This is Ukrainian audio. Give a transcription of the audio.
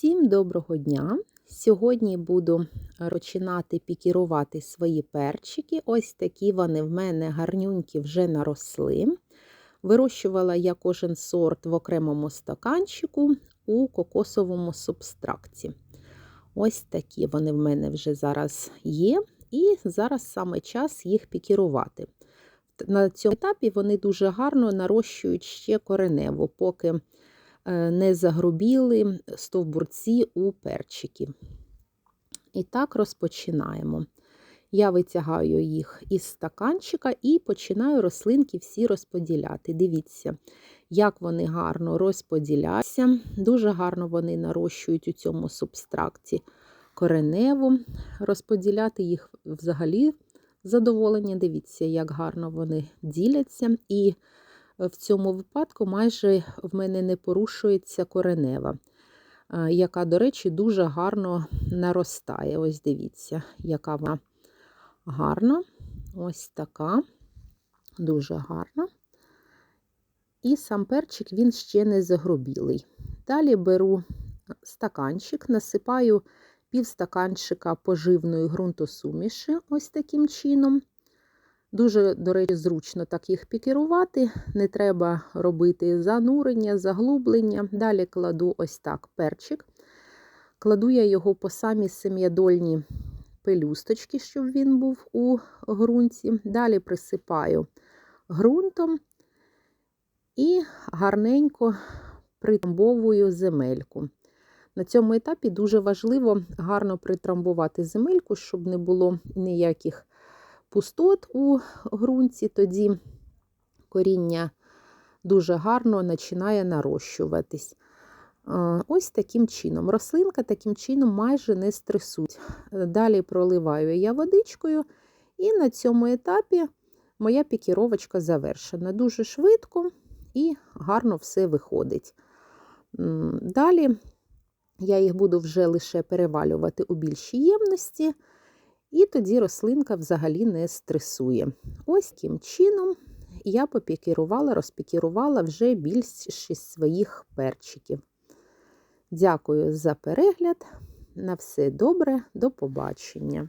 Всім доброго дня! Сьогодні буду починати пікірувати свої перчики. Ось такі вони в мене гарнюнькі вже наросли. Вирощувала я кожен сорт в окремому стаканчику у кокосовому субстракті. Ось такі вони в мене вже зараз є, і зараз саме час їх пікірувати. На цьому етапі вони дуже гарно нарощують ще коренево, поки не загрубіли стовбурці у перчики. І так розпочинаємо. Я витягаю їх із стаканчика і починаю рослинки всі розподіляти. Дивіться, як вони гарно розподіляються. Дуже гарно вони нарощують у цьому субстракті кореневу. Розподіляти їх взагалі задоволення. Дивіться, як гарно вони діляться. І в цьому випадку майже в мене не порушується коренева, яка, до речі, дуже гарно наростає. Ось дивіться, яка вона гарна. Ось така, дуже гарна. І сам перчик він ще не загробілий. Далі беру стаканчик, насипаю пів стаканчика поживної ґрунтосуміші, ось таким чином. Дуже, до речі, зручно так їх пікерувати. Не треба робити занурення, заглублення. Далі кладу ось так перчик. Кладу я його по самі сем'ядольні пелюсточки, щоб він був у ґрунті. Далі присипаю ґрунтом і гарненько притрамбовую земельку. На цьому етапі дуже важливо гарно притрамбувати земельку, щоб не було ніяких пустот у ґрунті, тоді коріння дуже гарно починає нарощуватись. Ось таким чином. Рослинка таким чином майже не стресуть. Далі проливаю я водичкою, і на цьому етапі моя пікіровочка завершена. Дуже швидко і гарно все виходить. Далі я їх буду вже лише перевалювати у більші ємності. І тоді рослинка взагалі не стресує. Ось таким чином я попікірувала, розпікірувала вже більшість своїх перчиків. Дякую за перегляд. На все добре, до побачення!